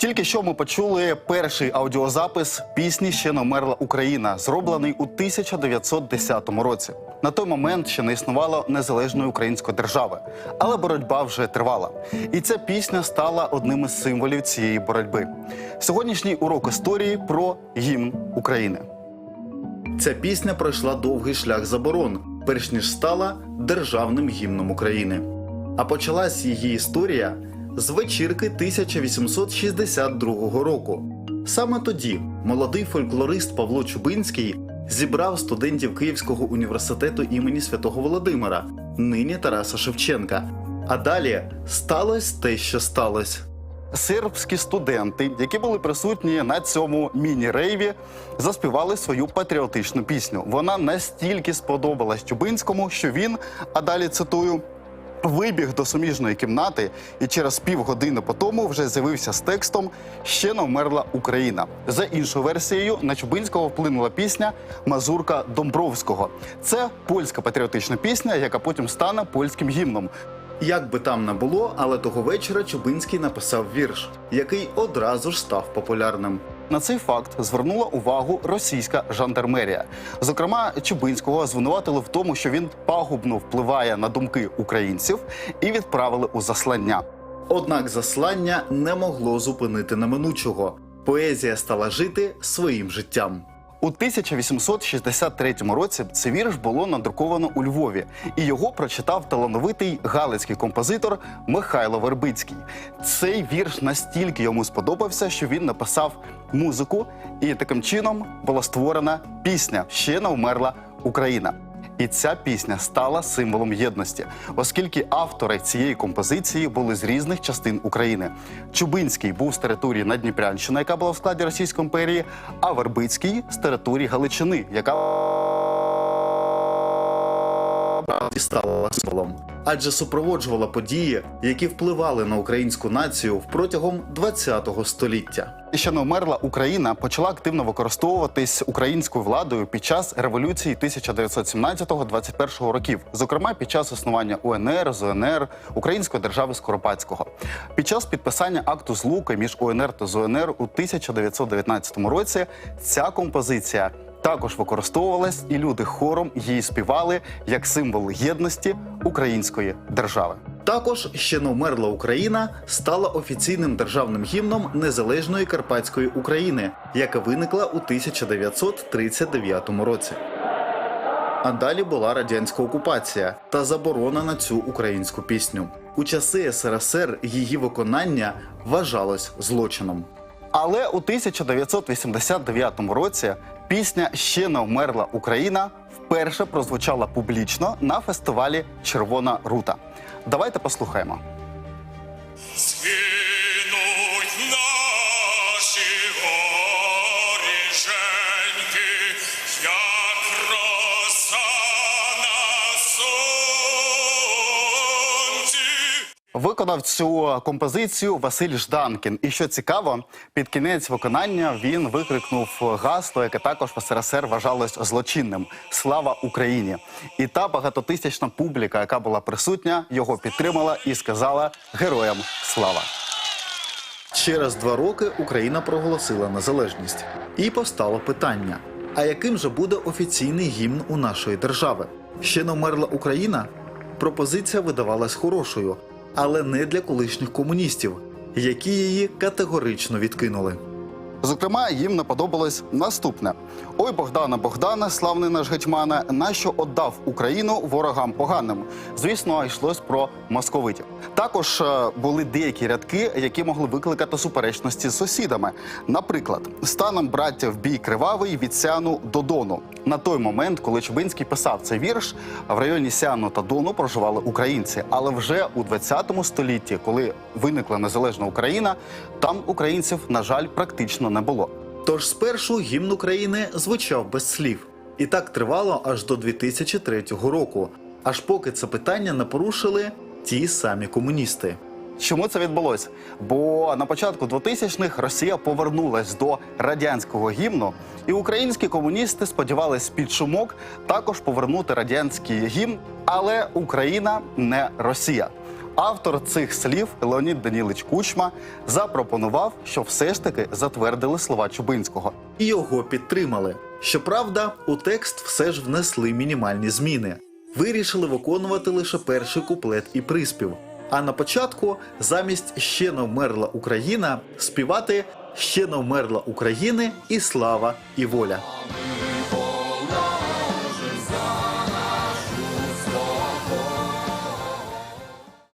Тільки що ми почули перший аудіозапис пісні Ще не вмерла Україна, зроблений у 1910 році. На той момент ще не існувало незалежної української держави, але боротьба вже тривала. І ця пісня стала одним із символів цієї боротьби. Сьогоднішній урок історії про гімн України. Ця пісня пройшла довгий шлях заборон, перш ніж стала державним гімном України. А почалась її історія з вечірки 1862 року. Саме тоді молодий фольклорист Павло Чубинський зібрав студентів Київського університету імені Святого Володимира, нині Тараса Шевченка. А далі сталося те, що сталося. Сербські студенти, які були присутні на цьому міні-рейві, заспівали свою патріотичну пісню. Вона настільки сподобалась Чубинському, що він, а далі цитую, вибіг до суміжної кімнати і через півгодини по тому вже з'явився з текстом Ще не вмерла Україна. За іншою версією, на Чубинського вплинула пісня Мазурка Домбровського. Це польська патріотична пісня, яка потім стане польським гімном. Як би там не було, але того вечора Чубинський написав вірш, який одразу ж став популярним. На цей факт звернула увагу російська жандармерія. Зокрема, Чубинського звинуватили в тому, що він пагубно впливає на думки українців і відправили у заслання. Однак заслання не могло зупинити неминучого. Поезія стала жити своїм життям. У 1863 році цей вірш було надруковано у Львові, і його прочитав талановитий галицький композитор Михайло Вербицький. Цей вірш настільки йому сподобався, що він написав музику, і таким чином була створена пісня Ще не вмерла Україна. І ця пісня стала символом єдності, оскільки автори цієї композиції були з різних частин України. Чубинський був з території Надніпрянщини, яка була в складі Російської імперії, а Вербицький з території Галичини, яка і стала символом. Адже супроводжувала події, які впливали на українську націю впротягом ХХ століття. Ще не вмерла Україна почала активно використовуватись українською владою під час революції 1917-21 років, зокрема під час існування УНР, ЗУНР, Української держави Скоропадського. Під час підписання акту злуки між УНР та ЗУНР у 1919 році ця композиція також використовувалась, і люди хором її співали як символ єдності української держави. Також ще не Україна стала офіційним державним гімном незалежної Карпатської України, яка виникла у 1939 році. А далі була радянська окупація та заборона на цю українську пісню. У часи СРСР її виконання вважалось злочином. Але у 1989 році пісня Ще не вмерла Україна вперше прозвучала публічно на фестивалі Червона рута. Давайте послухаємо. Виконав цю композицію Василь Жданкін. І що цікаво, під кінець виконання він викрикнув гасло, яке також в СРСР вважалось злочинним Слава Україні! І та багатотисячна публіка, яка була присутня, його підтримала і сказала Героям слава! Через два роки Україна проголосила незалежність. І постало питання: а яким же буде офіційний гімн у нашої держави? Ще не вмерла Україна? Пропозиція видавалась хорошою, але не для колишніх комуністів, які її категорично відкинули. Зокрема, їм не подобалось наступне: ой, Богдана, Богдана, славний наш гетьмане, нащо отдав Україну ворогам поганим. Звісно, йшлось про московитів. Також е, були деякі рядки, які могли викликати суперечності з сусідами. Наприклад, станом браття в бій кривавий від Сяну до Дону. На той момент, коли Чубинський писав цей вірш, в районі Сяну та Дону проживали українці. Але вже у 20 столітті, коли виникла незалежна Україна, там українців, на жаль, практично не було. Тож спершу гімн України звучав без слів, і так тривало аж до 2003 року, аж поки це питання не порушили ті самі комуністи. Чому це відбулося? Бо на початку 2000-х Росія повернулась до радянського гімну, і українські комуністи сподівались під шумок також повернути радянський гімн, але Україна не Росія. Автор цих слів Леонід Данілич Кучма запропонував, що все ж таки затвердили слова Чубинського і його підтримали. Щоправда, у текст все ж внесли мінімальні зміни. Вирішили виконувати лише перший куплет і приспів. А на початку замість ще не вмерла Україна співати ще не вмерла України і слава і воля.